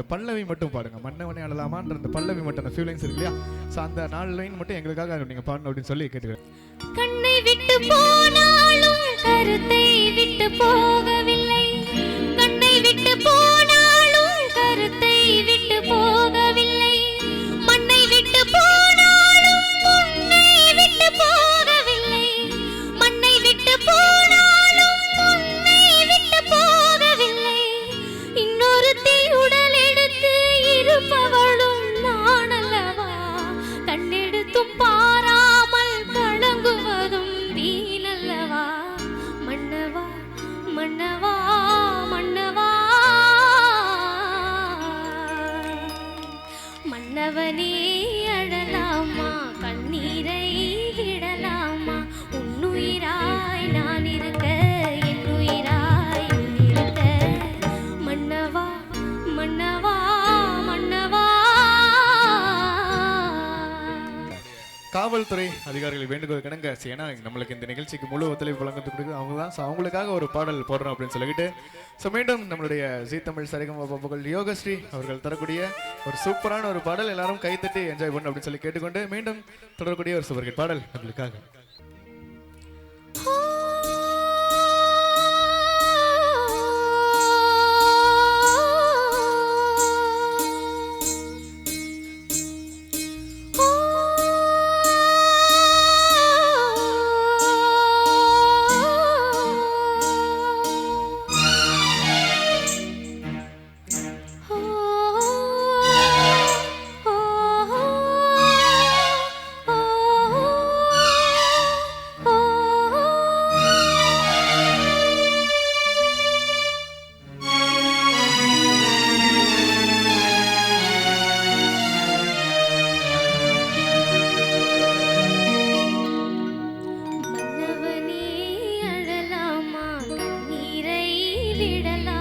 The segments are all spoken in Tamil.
அந்த பல்லவி மட்டும் பாடுங்க. மன்னவனே அழலாமான்ற அந்த பல்லவி மட்டும் அந்த ஃபியூ லைன்ஸ் இருக்கு இல்லையா? ஸோ அந்த நாலு லைன் மட்டும் எங்களுக்காக நீங்க பாடணும் அப்படின்னு சொல்லி கேட்டுக்கிறேன். கண்ணை விட்டு போனாலும் கருத்தை விட்டு போகவில்லை. கண்ணை விட்டு போனாலும் கருத்தை விட்டு போக கண்ணெடுத்தும் காவல்துறை அதிகாரிகள் வேண்டுகோள் கிடங்க. ஏன்னா நம்மளுக்கு இந்த நிகழ்ச்சிக்கு முழு ஒத்துழைப்பு வழங்கத்து கொடுக்குது. அவங்க தான் ஸோ அவங்களுக்காக ஒரு பாடல் போடுறோம் அப்படின்னு சொல்லிக்கிட்டு. ஸோ மீண்டும் நம்மளுடைய ஜீ தமிழ் சரிகம புகழ் யோகஸ்ரீ அவர்கள் தரக்கூடிய ஒரு சூப்பரான ஒரு பாடல் எல்லாரும் கைத்தட்டி என்ஜாய் பண்ணு அப்படின்னு சொல்லி கேட்டுக்கொண்டு மீண்டும் தொடரக்கூடிய ஒரு சூப்பர் ஹிட் பாடல். உங்களுக்காக. விடலாம்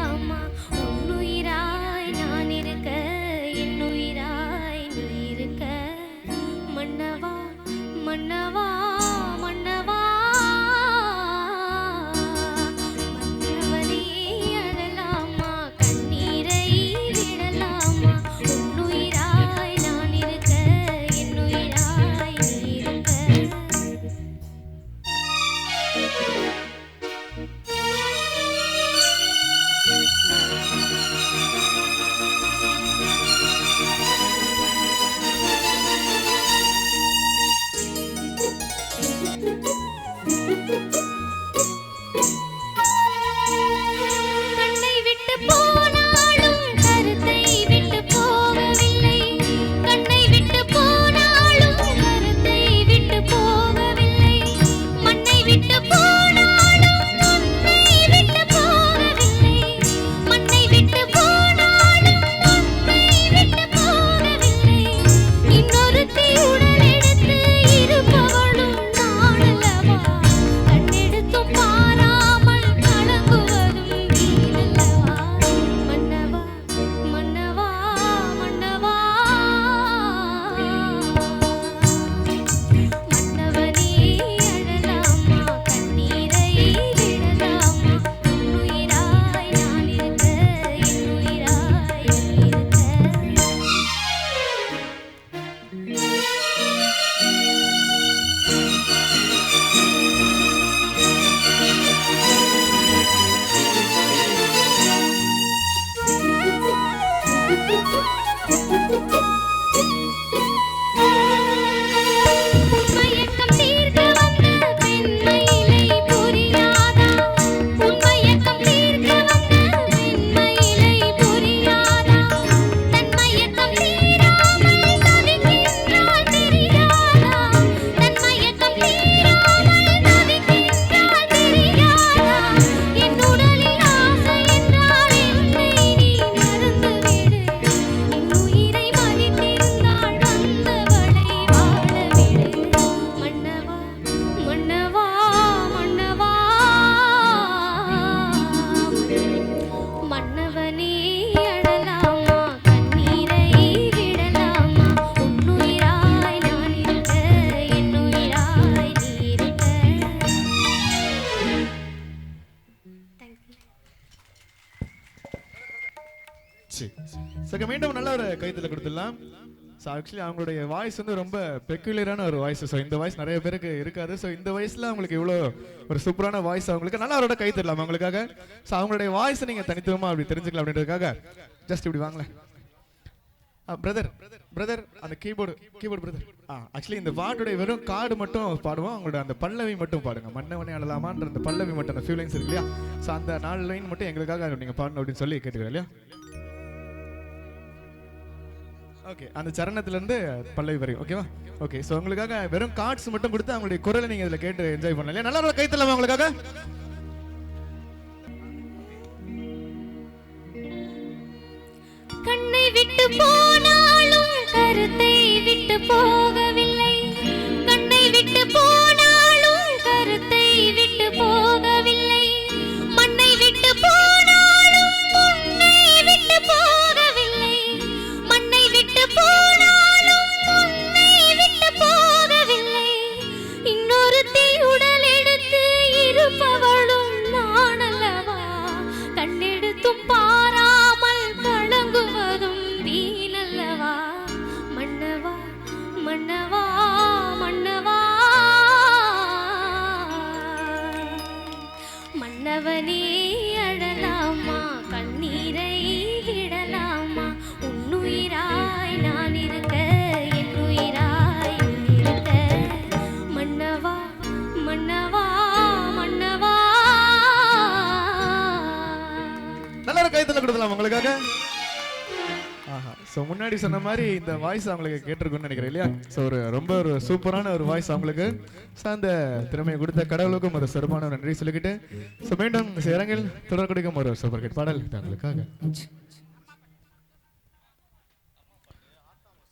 மீண்டும் நல்ல ஒரு கைத்துல கொடுத்துடலாம். ஸோ ஆக்சுவலி அவங்களுடைய வாய்ஸ் வந்து ரொம்ப பெக்குலரான ஒரு வாய்ஸ் ஸோ இந்த வாய்ஸ் நிறைய பேருக்கு இருக்காது. ஸோ இந்த வயசில் அவங்களுக்கு இவ்வளோ ஒரு சூப்பரான வாய்ஸ் அவங்களுக்கு நல்லா அவரோட கை தரலாம் அவங்களுக்காக? ஸோ அவங்களுடைய வாய்ஸ் நீங்க தனித்துவமா அப்படி தெரிஞ்சுக்கலாம் அப்படின்றதுக்காக ஜஸ்ட் இப்படி வாங்களேன். பிரதர் பிரதர் அந்த கீபோர்டு கீபோர்டு பிரதர் ஆ ஆக்சுவலி இந்த பாட்டுடைய வெறும் கார்டு மட்டும் பாடுவோம். அவங்களோட அந்த பல்லவி மட்டும் பாடுங்க. மன்னவனே அழலாமான்ற அந்த பல்லவி மட்டும் அந்த ஃபியூ லைன்ஸ் இருக்கு இல்லையா? ஸோ அந்த நாலு லைன் மட்டும் எங்களுக்காக நீங்க பாடணும் அப்படின்னு சொல்லி கேட்டுக்கிறேன் இல்லையா? ஓகே அந்த சரணத்துலேருந்து பல்லவி வரையும் ஓகேவா ஓகே ஸோ உங்களுக்காக வெறும் கார்ட்ஸ் மட்டும் கொடுத்து அவங்களுடைய குரலை நீங்கள் இதில் கேட்டு என்ஜாய் பண்ணலாம். இல்லையா? நல்லா கை தரலாமா உங்களுக்காக? கண்ணை விட்டு போனாலும் கருத்தை விட்டு போக உங்களுக்காக ஆஹா ஸோ முன்னாடி சொன்ன மாதிரி இந்த வாய்ஸ் அவங்களுக்கு கேட்டிருக்குன்னு நினைக்கிறேன் இல்லையா? ஸோ ஒரு ரொம்ப ஒரு சூப்பரான ஒரு வாய்ஸ் அவங்களுக்கு. ஸோ அந்த திறமையை கொடுத்த கடவுளுக்கும் ஒரு சிறப்பான ஒரு நன்றி சொல்லிக்கிட்டு ஸோ மீண்டும் இரங்கில் தொடர்கொடுக்கும் ஒரு சூப்பர் ஹிட் பாடல் தங்களுக்காக.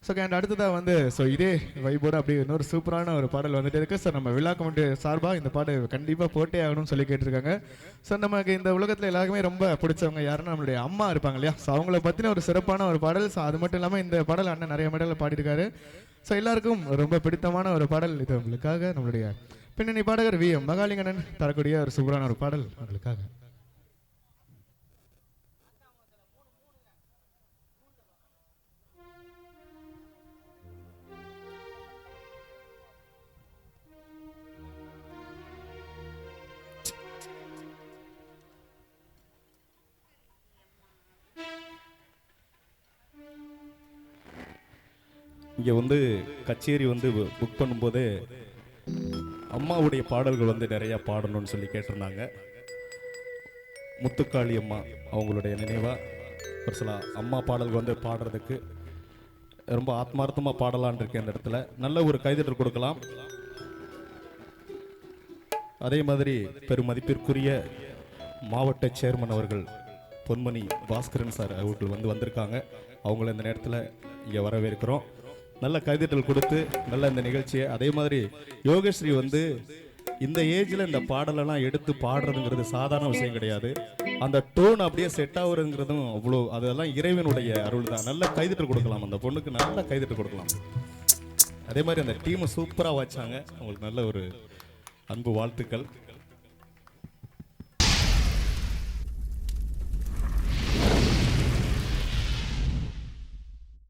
ஸோ அண்ட் அடுத்ததாக வந்து ஸோ இதே வைபோட அப்படியே இன்னொரு சூப்பரான ஒரு பாடல் வந்துட்டு இருக்குது ஸோ நம்ம விழா கமெண்ட் சார்பாக இந்த பாடு கண்டிப்பாக போட்டே ஆகணும்னு சொல்லி கேட்டிருக்காங்க. ஸோ நமக்கு இந்த உலகத்தில் எல்லாருக்குமே ரொம்ப பிடிச்சவங்க யாருன்னா நம்மளுடைய அம்மா இருப்பாங்க இல்லையா? ஸோ அவங்கள பற்றின ஒரு சிறப்பான ஒரு பாடல். ஸோ அது மட்டும் இல்லாமல் இந்த பாடல் அண்ணன் நிறைய மெடலில் பாடியிருக்காரு. ஸோ எல்லாருக்கும் ரொம்ப பிடித்தமான ஒரு பாடல். இது உங்களுக்காக நம்மளுடைய பின்னணி பாடகர் வி எம் மகாலிங்கண்ணன் தரக்கூடிய ஒரு சூப்பரான ஒரு பாடல் உங்களுக்காக. இங்கே வந்து கச்சேரி வந்து புக் பண்ணும்போது அம்மாவுடைய பாடல்கள் வந்து நிறையா பாடணும்னு சொல்லி கேட்டிருந்தாங்க. முத்துக்காளி அம்மா அவங்களுடைய நினைவாக ஒரு சில அம்மா பாடல்கள் வந்து பாடுறதுக்கு ரொம்ப ஆத்மார்த்தமாக பாடலான் இருக்கேன் இந்த இடத்துல. நல்ல ஒரு கைதட்டல் கொடுக்கலாம். அதே மாதிரி பெருமதிப்பிற்குரிய மாவட்ட சேர்மன் அவர்கள் பொன்மணி பாஸ்கரன் சார் அவர்கள் வந்து வந்திருக்காங்க. அவங்கள இந்த நேரத்தில் இங்கே வரவேற்கிறோம். நல்ல கைதட்டல் கொடுத்து நல்ல இந்த நிகழ்ச்சியை. அதே மாதிரி யோகஸ்ரீ வந்து இந்த ஏஜில் இந்த பாடலெல்லாம் எடுத்து பாடுறதுங்கிறது சாதாரண விஷயம் கிடையாது. அந்த டோன் அப்படியே செட் ஆகுறதுங்கிறதும் அவ்வளோ அதெல்லாம் இறைவனுடைய அருள் தான் நல்ல கைதட்டல் கொடுக்கலாம். அந்த பொண்ணுக்கு நல்ல கைதட்டல் கொடுக்கலாம். அதே மாதிரி அந்த டீமை சூப்பராக வச்சாங்க அவங்களுக்கு நல்ல ஒரு அன்பு வாழ்த்துக்கள்.